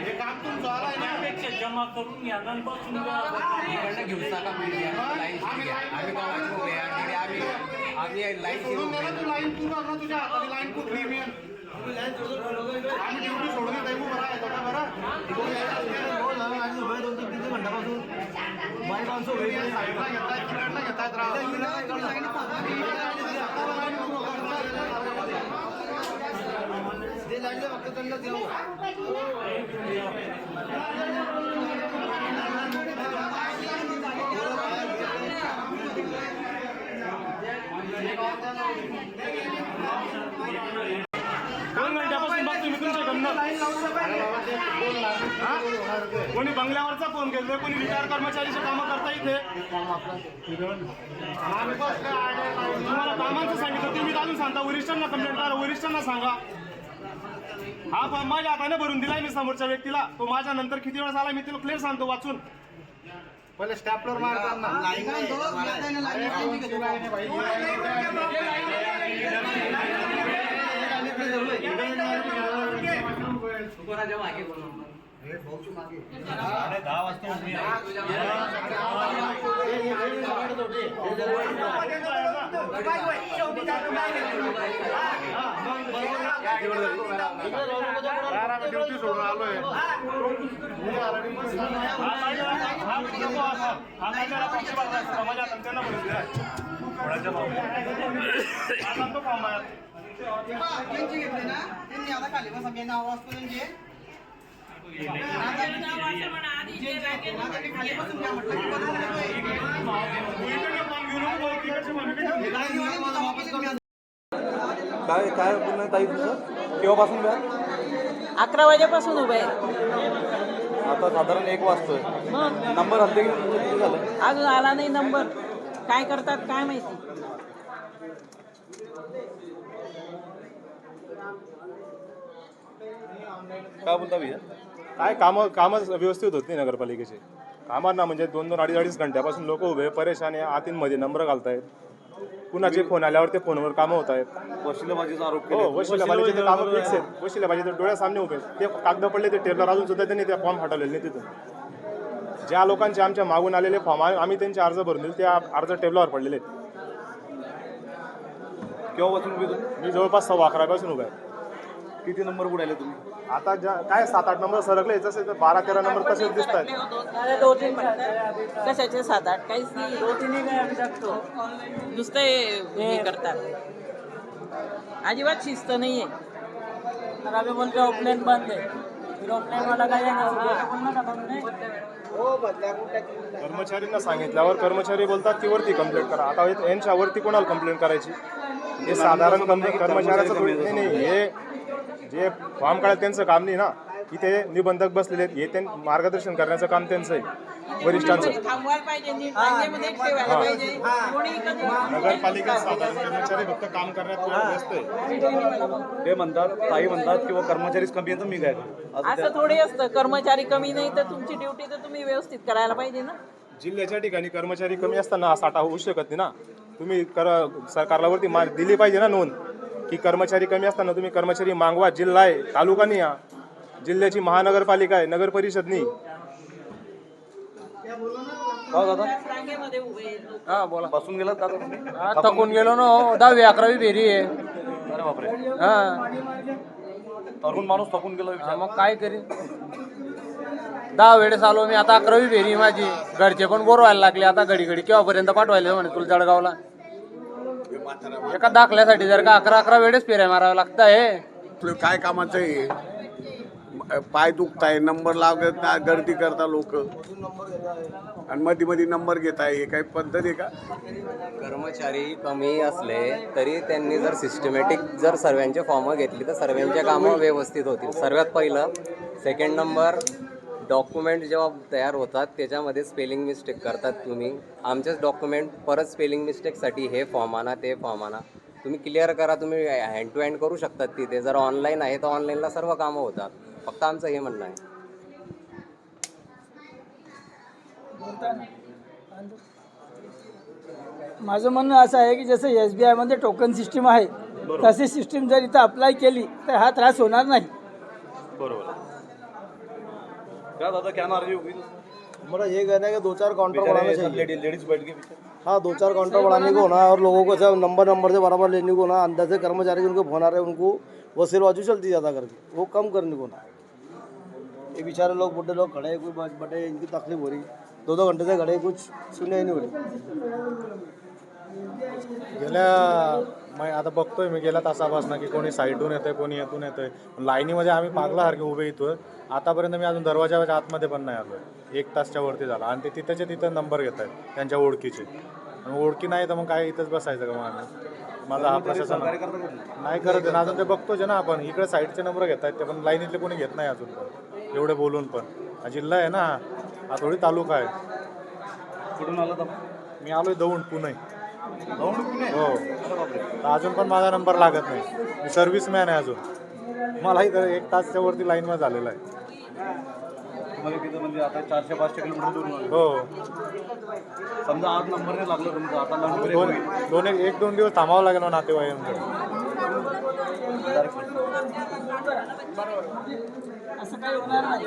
हे काम तुमचं आलंय ना जमा करून घ्या बसून इकडनं घेऊन टाका मीडिया लाईन आम्ही उभे आहे आम्ही आम्ही लाईन सोडून दिलं तू लाईन तू ना तुझ्या हाताने लाईन कुठली मी आम्ही ड्युटी ಗೌರ್ಮೆಂಟ್ कोणी बंगल्यावरचा फोन केला कोणी रिटायर कर्मचारीचे कामं करता इथे? तुम्हाला कामांचं सांगितलं तुम्ही अजून सांगता वरिष्ठांना कंप्लेंट करा वरिष्ठांना सांगा. हा फॉर्म माझ्या हाताने भरून दिलाय मी समोरच्या व्यक्तीला. तो माझ्या नंतर किती वेळा झाला मी तिला क्लिअर सांगतो वाचून. पहिले स्टॅपलर मारताना ड्युटी सोडून आलोय हा हा हा. हा समाजात आणि त्यांना घेतली ना त्यांनी आता खाली बसा मी नाव वाचतो खाली बसून घ्या म्हटलं की काय काय ताई तुझं केव्हापासून व्या अकरा वाजेपासून उभे आहे. आता साधारण एक वाजतोय. नंबर हल्ले की तुमचं किती झालं? अजून आला नाही नंबर काय करतात काय माहिती? काय बोलता भैया? काय कामं कामच व्यवस्थित होत नाही नगरपालिकेचे. कामांना म्हणजे दोन दोन अडीच अडीच घंट्यापासून लोक उभे परेशान आहे आतींमध्ये नंबर घालतायत. कुणाचे फोन आल्यावर ते फोनवर कामं होत आहेत. वशिलेबाजीचा आरोप हो कामं फिक्स आहेत. डोळ्यासामने उभे आहेत. ते कागद पडले ते टेबलर अजून सुद्धा त्यांनी त्या फॉर्म हटवलेले नाही तिथून ज्या लोकांचे आमच्या मागून आलेले फॉर्म आम्ही त्यांचे अर्ज भरून दिले ते अर्ज टेबलावर पडलेले आहेत. केव्हापासून उभे तुम्ही मी जवळपास सव्वा अकरापासून उभा आहे. किती नंबर बुडाले तुम्ही? आता आता ज्या काय सात आठ नंबर सरकले जसे ते बारा तेरा नंबर तसेच दिसत आहेत? कशाचे सात आठ? काहीच नाही. नुसते हे करतात. अजिबात शिस्त नाहीये. तर आम्ही बोलतो ऑफलाईन बंद आहे. ऑफलाईन काय कर्मचाऱ्यांना सांगितल्यावर कर्मचारी बोलतात की वरती कंप्लेंट करा. आता हे- यांच्यावरती कोणाला कंप्लेंट करायची? हे साधारण कंप्लेंट कर्मचाऱ्याचं थोडी- नाही नाही हे जे फॉर्म काढायला त्यांचं काम नाही ना इथे निबंधक बसलेले आहेत हे त्यां मार्गदर्शन करण्याचं काम त्यांचं आहे वरिष्ठांचं. थांबवायला पाहिजे नीट रांगेमध्ये ठेवायला पाहिजे. कोणी कधी नगरपालिकेत साधारण कर्मचारी फक्त काम करण्यात व्यस्त आहे. ते म्हणतात ताई म्हणतात किंवा कर्मचारीच कमी आहे तर मी काय करू? असं असं थोडी असतं कर्मचारी कमी नाही तर तुमची ड्युटी तर तुम्ही व्यवस्थित करायला पाहिजे ना. जिल्ह्याच्या ठिकाणी कर्मचारी कमी असताना हा साठा होऊ शकत नाही ना. तुम्ही कर सरकारला वरती मा दिली पाहिजे ना नोंद. की कर्मचारी कमी असताना तुम्ही कर्मचारी मागवा जिल्हा आहे तालुका नाही हा. जिल्ह्याची महानगरपालिका आहे नगर परिषद नाही. दादा. हा बोला. बसून गेलात दादा तुम्ही? थकून गेलो ना दहावी अकरावी फेरी आहे. अरे बापरे. हा. तरुण माणूस थकून गेला हा, मग काय करीन दहा वेळेस आलो मी. आता अकरावी फेरी आहे माझी. घरचे पण बोरवायला लागले. आता घडी घडी केव्हापर्यंत पाठवायला? म्हणे तुला जळगावला. एका दाखल्यासाठी जर का अकरा अकरा वेळेस फेऱ्या माराव्या लागतं आहे आपलं काय कामाचं आहे? म- पाय दुखताय नंबर लावत ना गर्दी करता लोक. आणि मध्ये मध्ये नंबर घेत आहे हे काही पद्धत आहे का? कर्मचारी कमी असले तरी त्यांनी जर सिस्टमॅटिक जर सर्वांचे फॉर्म घेतली तर सर्वांचे कामं व्यवस्थित होतील. सर्वात पहिलं सेकंड नंबर डॉक्युमेंट जेव्हा तयार होतात त्याच्यामध्ये स्पेलिंग मिस्टेक करतात तुम्ही. आमचेच डॉक्युमेंट परत स्पेलिंग मिस्टेकसाठी हे फॉर्म आणा ते फॉर्म आणा. तुम्ही क्लिअर करा तुम्ही हँड टू हँड करू शकतात तिथे. जर ऑनलाईन आहे तर ऑनलाईनला सर्व कामं होतात. फक्त आमचं हे म्हणणं आहे. माझं म्हणणं असं आहे की जसं एस बी आयमध्ये टोकन सिस्टीम आहे तशी सिस्टीम जर इथं अप्लाय केली तर हा त्रास होणार नाही. बरोबर. क्या दादा क्या नाराजी होगी। हमारा ये कहना है कि दो चार काउंटर बढ़ाना चाहिए। लेडीज़ लेडीज़ बैठ के पीछे। हाँ दो चार काउंटर बढ़ाने को होना और लोगों को सब नंबर नंबर से बराबर लेने को होना अंदर से कर्मचारी उनको फ़ोन आ रहे हैं उनको वसीलबाजी चलती ज़्यादा करके वो कम करने को ना ये बेचारे लोग बुढ़े लोग खड़े कोई बड़े इनकी तकलीफ़ हो रही दो दो घंटे से खड़े कुछ सुने ही नहीं हो रही। गेल्या मै आता बघतोय मी गेल्या तासापासून की कोणी साईडून येतंय कोणी येतून येतंय. लाईनीमध्ये आम्ही पागलासारखे उभे इथं. आतापर्यंत मी अजून दरवाजाच्या आतमध्ये पण नाही आलोय. एक तासच्या वरती झाला. आणि ते तिथेच्या तिथं नंबर घेत आहेत त्यांच्या ओळखीचे. आणि ओळखी नाही तर मग काय इथंच बसायचं का मग माझा हा प्रशासन नाही करत आहे ना अजून ते बघतोच आहे ना आपण. इकडे साईडचे नंबर घेत आहेत ते पण लाईनीतले कोणी घेत नाही अजून पण. एवढे बोलून पण. हा जिल्हा आहे ना हा. थोडी तालुका आहे. कुठून आला मी आलोय दौंड पुणे. हो. तर अजून पण माझा नंबर लागत नाही. मी सर्व्हिसमॅन आहे अजून. मलाही तर एक तासच्या वरती लाईनवर झालेला आहे. तुम्हाला किती म्हणजे आता चारशे पाचशे किलोमीटर दूर. हो. समजा आज नंबर नाही लागला तुमचा आता नंबर दोन दोन एक एक दोन दिवस थांबावं लागेल मग नातेवाईकांकडे. असं काही होणार नाही.